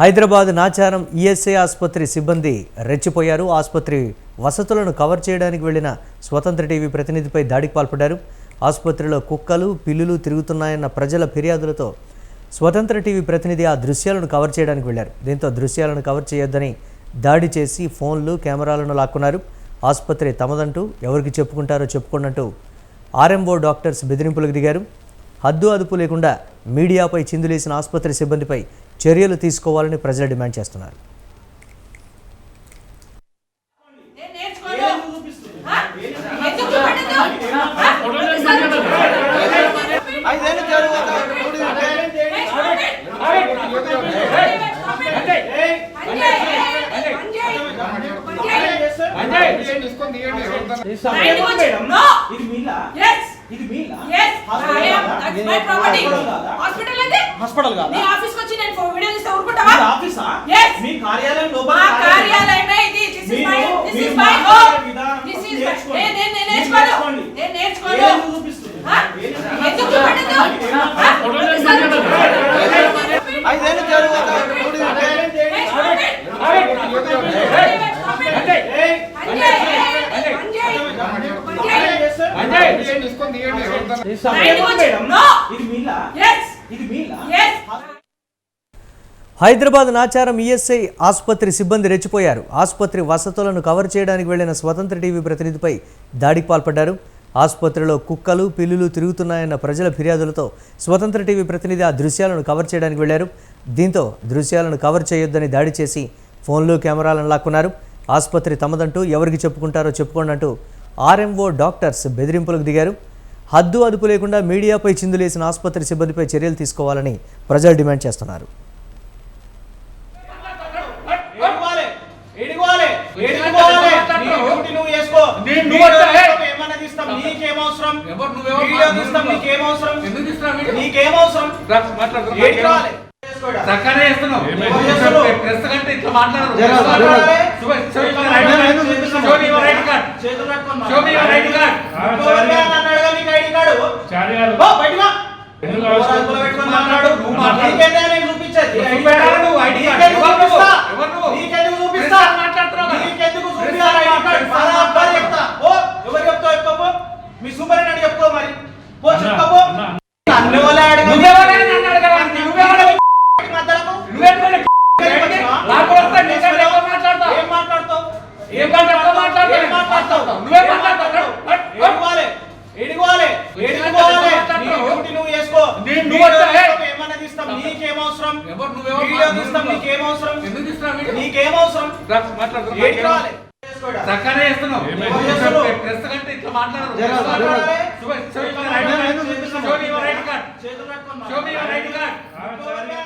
Hyderabad Nacharam ESI ఆసుపత్రి సిబ్బంది రెచ్చిపోయారు. ఆసుపత్రి వసతులను కవర్ చేయడానికి వెళ్ళిన స్వతంత్ర టీవీ ప్రతినిధిపై దాడికి పాల్పడ్డారు. ఆసుపత్రిలో కుక్కలు పిల్లులు తిరుగుతున్నాయన్న ప్రజల ఫిర్యాదులతో స్వతంత్ర టీవీ ప్రతినిధి ఆ దృశ్యాలను కవర్ చేయడానికి వెళ్ళారు దీంతో దృశ్యాలను కవర్ చేయొద్దని దాడి చేసి ఫోన్లు కెమెరాలను లాక్కున్నారు. ఆసుపత్రి తమదంటూ ఎవరికి చెప్పుకుంటారో చెప్పుకున్నట్టు ఆర్ఎంఓ డాక్టర్స్ బెదిరింపులకు దిగారు. హద్దు అదుపు లేకుండా మీడియాపై చిందులేసిన ఆసుపత్రి సిబ్బందిపై చర్యలు తీసుకోవాలని ప్రజలు డిమాండ్ చేస్తున్నారు. ఇది మీలా Yes. ఇది మీలా హాస్పిటల్ కాదా? నీ ఆఫీస్కి వచ్చి నేను ఫో- వీడియో తీస్తే ఊరుకుంటావా? ఇది ఆఫీసా? Yes. మీ కార్యాలయం లోపల మా కార్యాలయమే ఇది. నేను- నేను- నేర్చుకోను. నేను నేర్చుకోను. ఎందుకు ఎందుకు- హైదరాబాద్ నాచారం ఈఎస్ఐ ఆసుపత్రి సిబ్బంది రెచ్చిపోయారు. ఆసుపత్రి వసతులను కవర్ చేయడానికి వెళ్ళిన స్వతంత్ర టీవీ ప్రతినిధిపై దాడికి పాల్పడ్డారు. ఆసుపత్రిలో కుక్కలు పిల్లులు తిరుగుతున్నాయన్న ప్రజల ఫిర్యాదులతో స్వతంత్ర టీవీ ప్రతినిధి ఆ దృశ్యాలను కవర్ చేయడానికి వెళ్ళారు దీంతో దృశ్యాలను కవర్ చేయొద్దని దాడి చేసి ఫోన్లు కెమెరాలను లాక్కున్నారు. ఆసుపత్రి తమదంటూ ఎవరికి చెప్పుకుంటారో చెప్పుకోండి అంటూ ఆర్ఎంఓ డాక్టర్స్ బెదిరింపులకు దిగారు. హద్దు అదుపు లేకుండా మీడియాపై చిందులేసిన ఆసుపత్రి సిబ్బందిపై చర్యలు తీసుకోవాలని ప్రజలు డిమాండ్ చేస్తున్నారు. చేతులు చార్యాలు ఓ, బయటికి రా. ఎందుకు ఓ, రంగులు పెట్టుకొని మాట్లాడు. నువ్వు మాట్లాడు. నీకేందే నేను చూపించేది? నువ్వు ఐడి చూపెట్టాలి కార్డు. నువ్వు ఐడి కార్డు. నీకెందుకు ఎవరు నువ్వు? చూపిస్తా? ఎవరు నువ్వు? నీకెందుకు చూపిస్తా? ప్రెస్ మాట్లాడుతున్నావు కదా. నీకెందుకు ప్రెస్ చూపియాలి ఐడి కార్డు? మాట్లాడు. బరాబర్ చెప్తా. ఓ, ఎవరు చెప్తావు చెప్పుకో మీ సూపరింటెండెంట్ చెప్పుకో మరి పో అన్న, చెప్పుకో అన్న. నన్ను ఎవరు అడగాలి? నువ్వెవరైనా నన్ను అడగాలి. నువ్వెవరైనా మధ్యలకు? నువ్వెవరైనా నాకు వస్తా, నీకంటే ఎక్కువ మాట్లాడతావు. ఏం మాట్లాడతావు? ఏం మాట్లాడతావు? నువ్వేం మాట్లాడతావు? హట్, హట్. ఏడుకోవాలి. ఏడుకోవాలి. ఏడుకోవాలి. మాట్లాడతావు. నీ డ్యూటీ నువ్వు చేసుకో. నేను వీడియో నువ్వు వచ్చా, ఏ? తీస్తాం, ఏమన్నా తీస్తాం. నీకేం అవసరం? ఎవరు నీకేం అవసరం? ఎందుకు వీడియో? నీకేం అవసరం? రా, మాట్లాడు. చక్కనే కంటే ఇట్లా